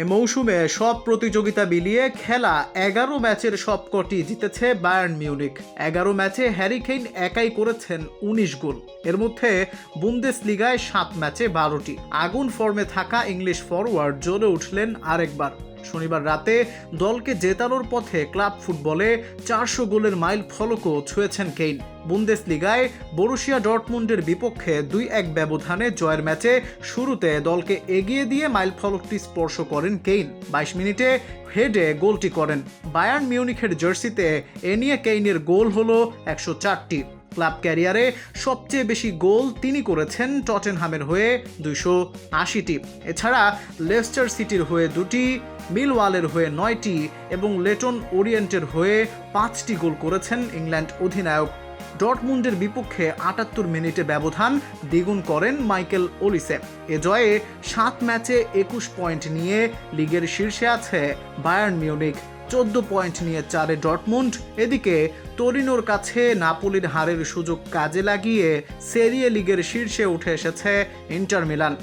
এ মৌসুমে সব প্রতিযোগিতা মিলিয়ে খেলা এগারো ম্যাচের সবকটি জিতেছে বায়ার্ন মিউনিক এগারো ম্যাচে হ্যারিকেইন একাই করেছেন উনিশ গোল। এর মধ্যে বুন্দেস লিগায় সাত ম্যাচে বারোটি। আগুন ফর্মে থাকা ইংলিশ ফরওয়ার্ড জ্বলে উঠলেন আরেকবার। শনিবার রাতে দলকে জেতানোর পথে ক্লাব ফুটবলে চারশো গোলের মাইল ফলকও ছুঁয়েছেন কেইন। বুন্দেস লিগায় বরুশিয়া ডটমুন্ডের বিপক্ষে দুই এক ব্যবধানে জয়ের ম্যাচে শুরুতে দলকে এগিয়ে দিয়ে মাইল ফলকটি স্পর্শ করেন কেইন। বাইশ মিনিটে হেডে গোলটি করেন। বায়ার্ন মিউনিখের জার্সিতে এ নিয়ে কেইনের গোল হলো একশো চারটি। ক্লাব ক্যারিয়ারে সবচেয়ে বেশি গোল তিনি করেছেন টটেনহামের হয়ে দুইশো আশিটি। এছাড়া লেস্টার সিটির হয়ে দুটি, মিলওয়ালের হয়ে নয়টি এবং লেটন ওরিয়েন্টের হয়ে পাঁচটি গোল করেছেন ইংল্যান্ড অধিনায়ক। ডটমুন্ডের বিপক্ষে আটাত্তর মিনিটে ব্যবধান দ্বিগুণ করেন মাইকেল ওলিসে। এ জয়ে সাত ম্যাচে একুশ পয়েন্ট নিয়ে লিগের শীর্ষে আছে বায়ার্ন মিউনিক চোদ্দ পয়েন্ট নিয়ে চারে ডটমুন্ড। এদিকে তরিনোর কাছে নাপোলির হারের সুযোগ কাজে লাগিয়ে সেরিয়ে লিগের শীর্ষে উঠে এসেছে ইন্টার মিলান।